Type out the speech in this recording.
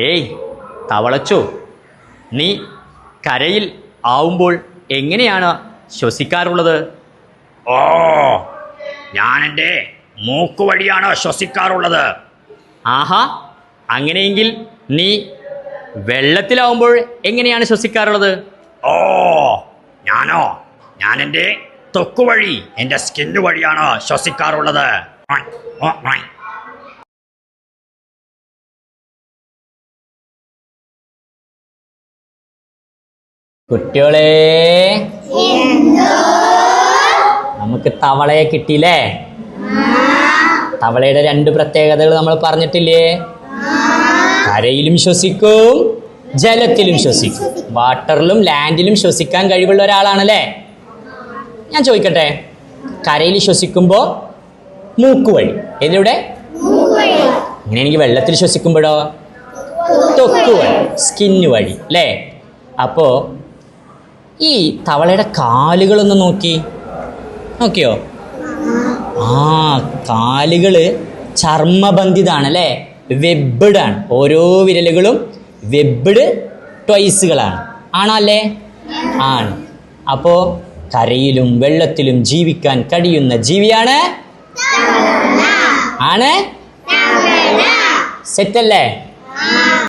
ഏയ് തവളച്ചോ. നീ കരയിൽ ആവുമ്പോൾ എങ്ങനെയാണ് ശ്വസിക്കാറുള്ളത്? ഓ ഞാൻ എന്റെ മൂക്ക് വഴിയാണ് ശ്വസിക്കാറുള്ളത്. ആഹാ അങ്ങനെയെങ്കിൽ നീ വെള്ളത്തിലാവുമ്പോൾ എങ്ങനെയാണ് ശ്വസിക്കാറുള്ളത്? ഓ ഞാനോ ഞാൻ എന്റെ തൊക്ക് വഴി എന്റെ സ്കിന്ന് വഴിയാണ് ശ്വസിക്കാറുള്ളത്. കുട്ടികളെ നമുക്ക് തവളയെ കിട്ടിയില്ലേ? തവളയുടെ രണ്ട് പ്രത്യേകതകൾ നമ്മൾ പറഞ്ഞിട്ടില്ലേ? കരയിലും ശ്വസിക്കും ജലത്തിലും ശ്വസിക്കും. വാട്ടറിലും ലാൻഡിലും ശ്വസിക്കാൻ കഴിവുള്ള ഒരാളാണല്ലേ? ഞാൻ ചോദിക്കട്ടെ കരയിൽ ശ്വസിക്കുമ്പോൾ മൂക്ക് വഴി. ഇതിലൂടെ ഇങ്ങനെ എനിക്ക് വെള്ളത്തിൽ ശ്വസിക്കുമ്പോഴോ? തൊക്ക് വഴി. സ്കിന്ന് വഴി അല്ലേ? അപ്പോൾ ഈ തവളയുടെ കാലുകളൊന്ന് നോക്കി. നോക്കിയോ? ആ കാലുകൾ ചർമ്മബന്ധിതാണ് അല്ലേ വെബ്ബഡ് ആണ് ഓരോ വിരലുകളും വെബ്ഡ് ട്വൈസുകളാണ്. ആണോ അല്ലേ ആണ്. അപ്പോൾ കരയിലും വെള്ളത്തിലും ജീവിക്കാൻ കഴിയുന്ന ജീവിയാണ് ആണ്? സെറ്റല്ലേ?